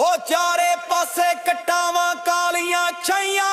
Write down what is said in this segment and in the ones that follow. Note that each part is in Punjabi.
ਉਹ ਚਾਰੇ ਪਾਸੇ ਕਟਾਵਾਂ ਕਾਲੀਆਂ ਛਾਈਆਂ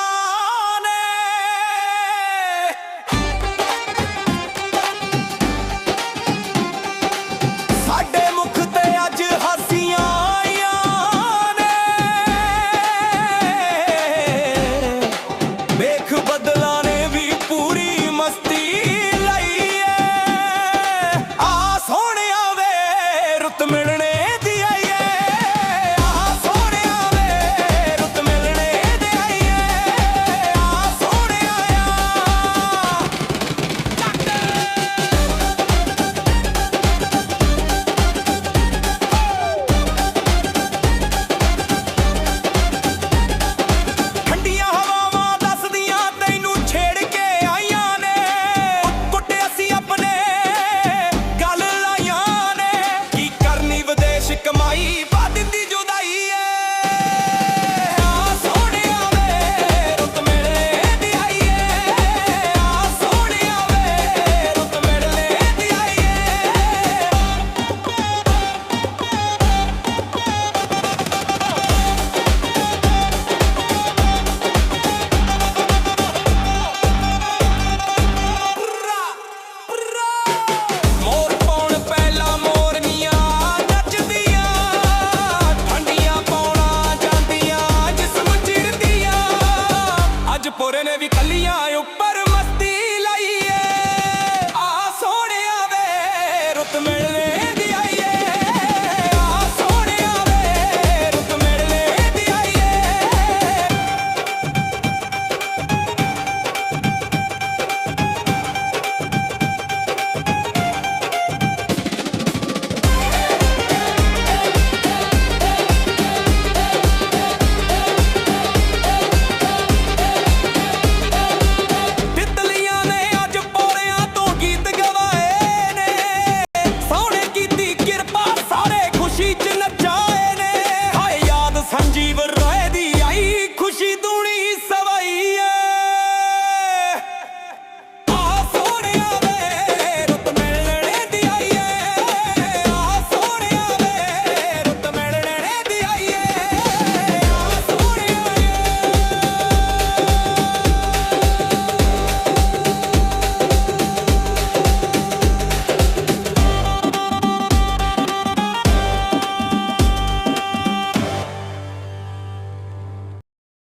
ਟੋਰੇ ਨੇ ਵੀ ਕੱਲੀਆਂ ਉੱਪਰ।